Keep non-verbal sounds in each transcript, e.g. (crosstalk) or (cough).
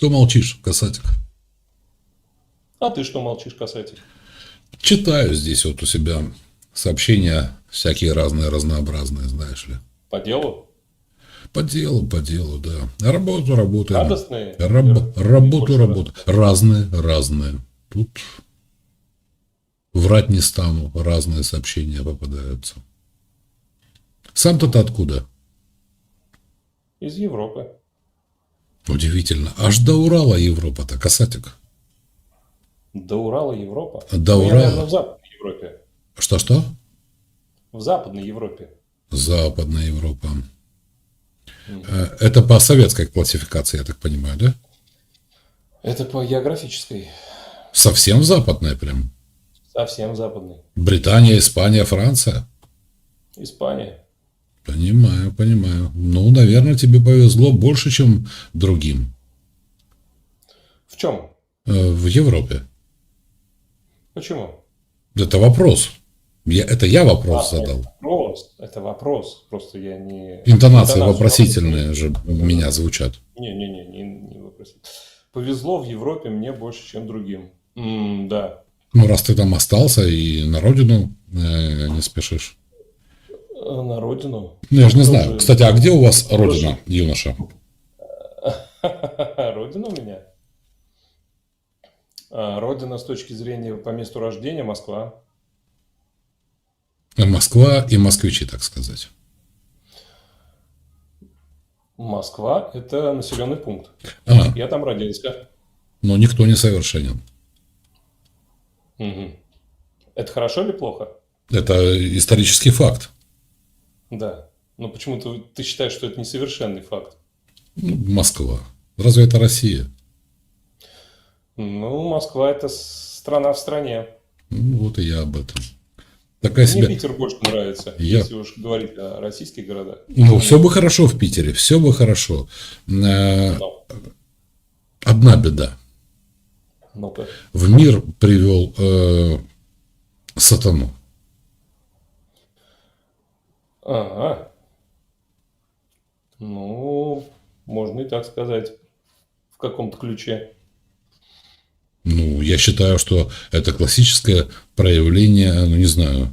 Что молчишь, касатик? А ты что молчишь, касатик? Читаю здесь вот у себя сообщения всякие разные, разнообразные, знаешь ли. По делу? По делу, по делу, да. Работу, работаем. Радостные? Раб- Или работу, работу. Разные, разные. Тут врать не стану, разные сообщения попадаются. Сам-то ты откуда? Из Европы. Удивительно. Аж до Урала Европа-то, касатик. До Урала Европа? До Ну, я, Урала. наверное, в Западной Европе. Что-что? В Западной Европе. Западная Европа. Э, Это по советской классификации, я так понимаю, да? Это по географической. Совсем западная прям. Совсем западной. Британия, Испания, Франция. Испания. Понимаю, понимаю. Ну, наверное, тебе повезло больше, чем другим В чем? э, в Европе. Почему? Это вопрос. Я, это я вопрос А, задал. Это вопрос. Это вопрос. Просто я не... Интонации Интонацию вопросительные же у меня звучат. Не-не-не, не, не вопросительные. Повезло в Европе мне больше, чем другим. М, да. Ну, раз ты там остался и на родину э, не спешишь. Э, На родину. Ну, я же не Тоже- знаю. Кстати, а где у вас Тоже- родина, юноша? (laughs) Родина у меня. А, Родина с точки зрения по месту рождения Москва. Москва и москвичи, так сказать. Москва – это населенный пункт. А, Я там родился. но никто не совершенен. Мгм. Это хорошо или плохо? Это исторический факт. Да. Но почему-то ты считаешь, что это несовершенный факт. Ну, Москва. Разве это Россия? Ну, Москва – это страна в стране. Ну, вот и я об этом. Такая Мне себе... Питер больше нравится, Я- если уж говорить о российских городах. Ну, все бы хорошо в Питере, все бы хорошо. Э, Но, Одна беда. ну-ка. В мир привел э, сатану. Ага. Ну, можно и так сказать. В каком-то ключе. Ну, я считаю, что это классическое проявление, ну, не знаю,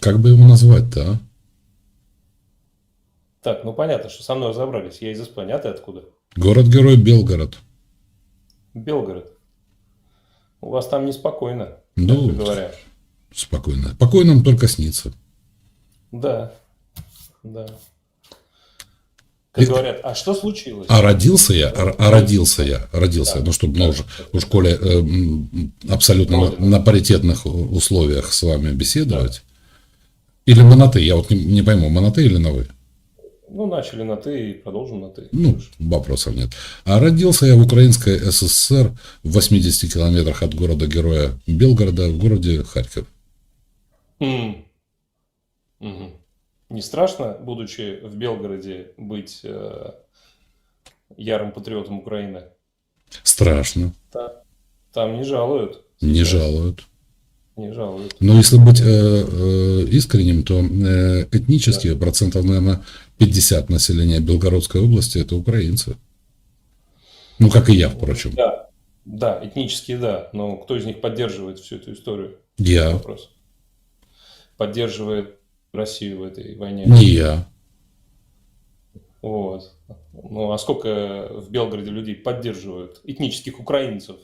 как бы его назвать-то, а? Так, ну понятно, что со мной разобрались. Я из Испании, а ты откуда? Город-герой Белгород. Белгород. У вас там неспокойно, Ну, говоря. Спокойно. Покойным только снится. Да, да. Как говорят, а что случилось? А родился я, а, а родился я, родился, Да. ну, чтобы, ну, уж, уж коли э, абсолютно на, на паритетных условиях с вами беседовать. Или мы на ты, я вот не, не пойму, мы на ты или на вы? Ну, начали на ты и продолжим на ты. Ну, вопросов нет. А родился я в Украинской СССР в 80 километрах от города-героя Белгорода в городе Харьков. М. Мгм. Не страшно, будучи в Белгороде, быть э, ярым патриотом Украины? Страшно, Та- Там не жалуют. не жалуют. Не жалуют. Но если быть э, э, искренним, то э, этнически процентов, наверное, 50 населения Белгородской области – это украинцы. Ну, как и я, впрочем. Да, да, этнически да, но кто из них поддерживает всю эту историю? Я, Вопрос. Поддерживает Россию в этой войне. не я. Вот. Ну, а сколько в Белгороде людей поддерживают? Этнических украинцев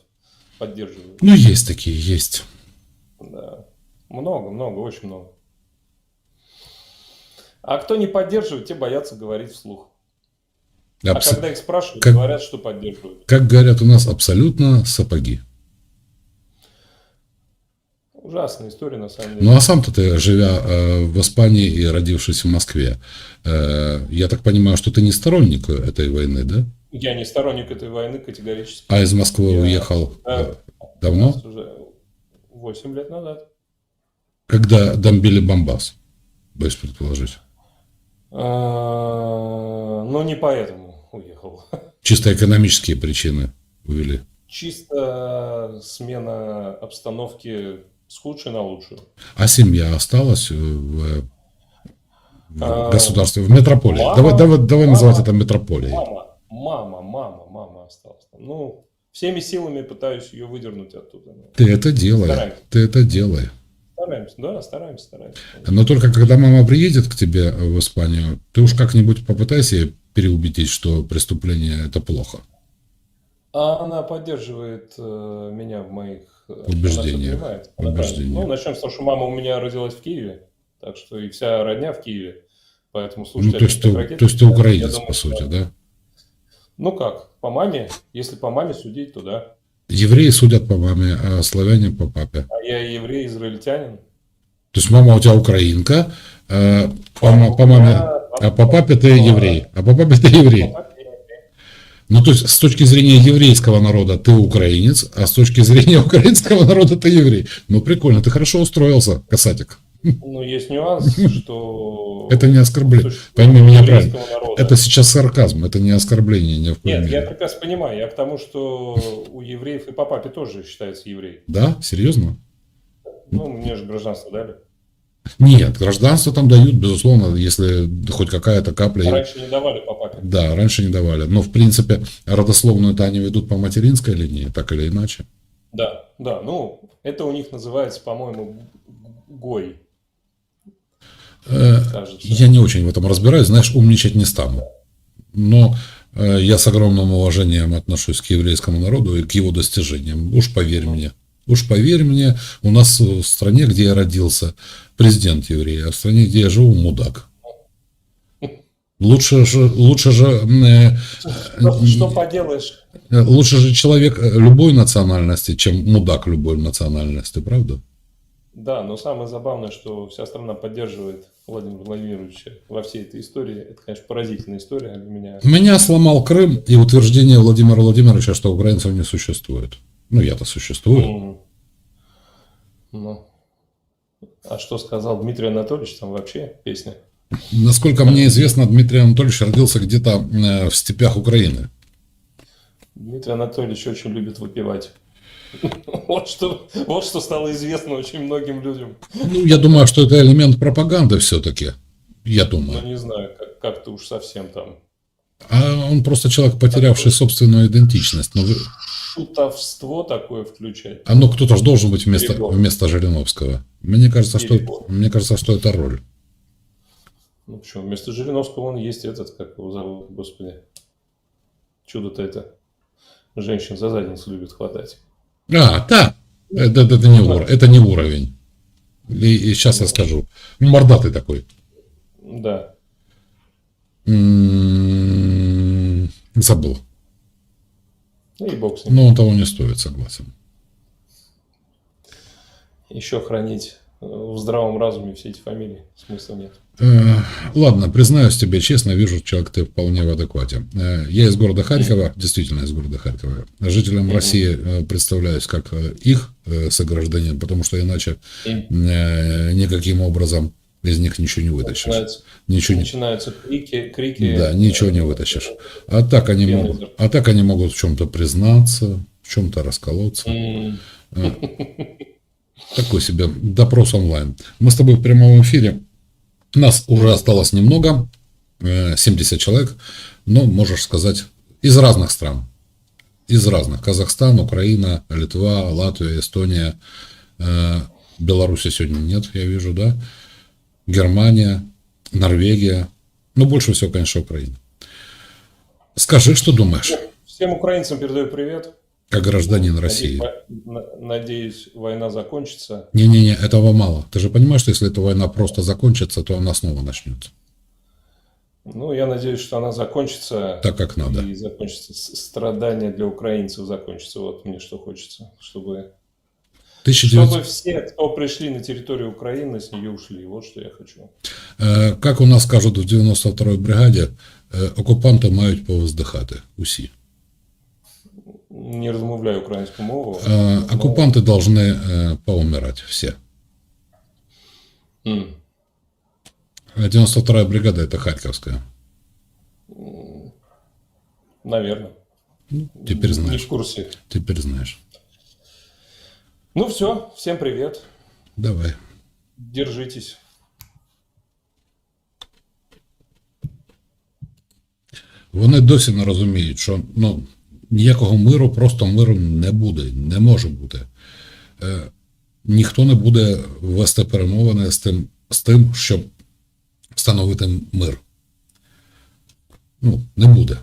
поддерживают. Ну, есть такие, есть. Да. Много, много, очень много. А кто не поддерживает, те боятся говорить вслух. А Абс- когда их спрашивают, как- говорят, что поддерживают. Как говорят у нас, абсолютно сапоги. Ужасная история, на самом деле. Ну, а сам-то ты, живя э, в Испании и родившись в Москве, э, я так понимаю, что ты не сторонник этой войны, да? Я не сторонник этой войны категорически. А из Москвы Я- уехал Да. э, давно? Уже 8 лет назад. Когда бомбили Бомбас, боюсь предположить. А, Но не поэтому уехал. (laughs) Чисто экономические причины увели. Чисто смена обстановки с худшей на лучшую. А семья осталась в в А, государстве, в метрополии. мама, давай, давай, давай мама, называть это метрополией. Мама, мама, мама, мама осталась. Ну, всеми силами пытаюсь ее выдернуть оттуда. Ну, Ты это делай. Стараемся. Ты это делай. Стараемся, да, стараемся, стараемся. Но только когда мама приедет к тебе в Испанию, ты уж как-нибудь попытайся переубедить, что преступление это плохо. А она поддерживает э, меня в моих э, Убеждениях. она. Она правильно. Ну, начнем с того, что мама у меня родилась в Киеве, так что и вся родня в Киеве. Поэтому Ну, слушать то есть, ты, ракеты, то есть ты украинец, думаю, по сути, что- да? Ну как, по маме, если по маме судить, то да. Евреи судят по маме, а славяне по папе. А я еврей, израильтянин. То есть мама у тебя украинка, а по, ма- по маме, а по папе ты еврей, а по папе ты еврей. По папе. Ну, то есть, с точки зрения еврейского народа ты украинец, а с точки зрения (laughs) украинского народа ты еврей. Ну, прикольно, ты хорошо устроился, касатик. Ну, есть нюанс, что... (laughs) Это не оскорбление. Пойми меня правильно. народа. Это сейчас сарказм, это не оскорбление ни в коем Нет, я мере. прекрасно понимаю. Я к тому, что у евреев и по папе тоже считается еврей. Да? Серьезно? Ну, мне же гражданство дали. Нет, гражданство там дают, безусловно, если хоть какая-то капля. Раньше не давали по папе. Да, раньше не давали. Но, в принципе, родословную-то они ведут по материнской линии, так или иначе. Да, да. Ну, это у них называется, по-моему, гой, Э. Я не очень в этом разбираюсь, знаешь, умничать не стану. Но э, я с огромным уважением отношусь к еврейскому народу и к его достижениям. Уж поверь мне. Уж поверь мне, у нас в стране, где я родился, президент еврей, а в стране, где я живу, мудак. Лучше же, лучше же, э, Что, что поделаешь? э, лучше же человек э, любой национальности, чем мудак любой национальности, правда? Да, но самое забавное, что вся страна поддерживает Владимира Владимировича во всей этой истории. Это, конечно, поразительная история для меня. Меня сломал Крым и утверждение Владимира Владимировича, что украинцев не существует. Ну, я-то существую. Ну. А что сказал Дмитрий Анатольевич, там вообще песня. Насколько мне известно, Дмитрий Анатольевич родился где-то э, в степях Украины. Дмитрий Анатольевич очень любит выпивать. (laughs) Вот что, вот что стало известно очень многим людям. Ну, я думаю, что это элемент пропаганды все-таки. Я Ну, думаю. не знаю, как- как-то уж совсем там. А он просто человек, потерявший собственную идентичность. Но вы- Шутовство такое включать. а ну кто-то же должен быть вместо, Перебор. вместо Жириновского. Мне кажется, что, мне кажется, что это роль. Ну почему? Вместо Жириновского он есть этот, как его зовут, господи. Чудо-то это. Женщин за задницу любит хватать. А, да. Это, это, это не, ур- это не уровень. И, сейчас я скажу. Мордатый такой. Да. М, Забыл. Ну и бог с ним. Но он того не стоит, согласен. Еще хранить э, в здравом разуме все эти фамилии. Смысла нет. Э, Ладно, признаюсь тебе честно, вижу, человек ты вполне в адеквате. Э, Я из города Харькова, действительно из города Харькова. Жителям России представляюсь как их согражданин, потому что иначе никаким образом из них ничего не вытащишь. начинаются, Ничего не, начинаются крики, крики. да, ничего не вытащишь. А так они могут, а так они могут в чем-то признаться, в чем-то расколоться. М, Такой себе допрос онлайн. Мы с тобой в прямом эфире. Нас уже осталось немного, э, 70 человек, но можешь сказать из разных стран. Из разных. Казахстан, Украина, Литва, Латвия, Эстония. Э, Беларуси сегодня нет, я вижу, да. Германия, Норвегия. Ну, больше всего, конечно, Украина. Скажи, что думаешь, Всем украинцам передаю привет. как гражданин России? Надеюсь, на- Надеюсь, война закончится. Не-не-не, этого мало. Ты же понимаешь, что если эта война просто закончится, то она снова начнется. Ну, я надеюсь, что она закончится. Так, как надо. И закончится страдания для украинцев закончится. Вот мне что хочется, чтобы 1900 Чтобы все, кто пришли на территорию Украины, с нее ушли. Вот что я хочу. Е, Как у нас кажуть в 92-й бригаді, е, окупанти мають повздихати усі. Не розмовляю українську мову. Е, но- Окупанти должны е, поумирати всі. М. А 92-я бригада это Харьковская. Наверное. Теперь Не знаешь. в курсе. Теперь знаешь. Ну все, всем привет. Давай. Держитесь. Вони досі не розуміють, що ну, ніякого миру, просто миру не буде, не може бути. Е, Ніхто не буде вести перемовини з тим, з тим, щоб встановити мир. Ну, не буде.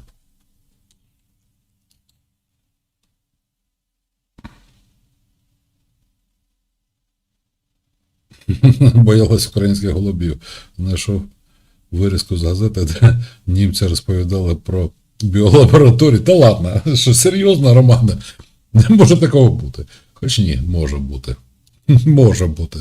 Боялась українських голубів. Знайшов вирізку з газети, де німці розповідали про біолабораторію. Та ладно, що серйозно, Романе? Не може такого бути. Хоч ні, може бути. Може бути.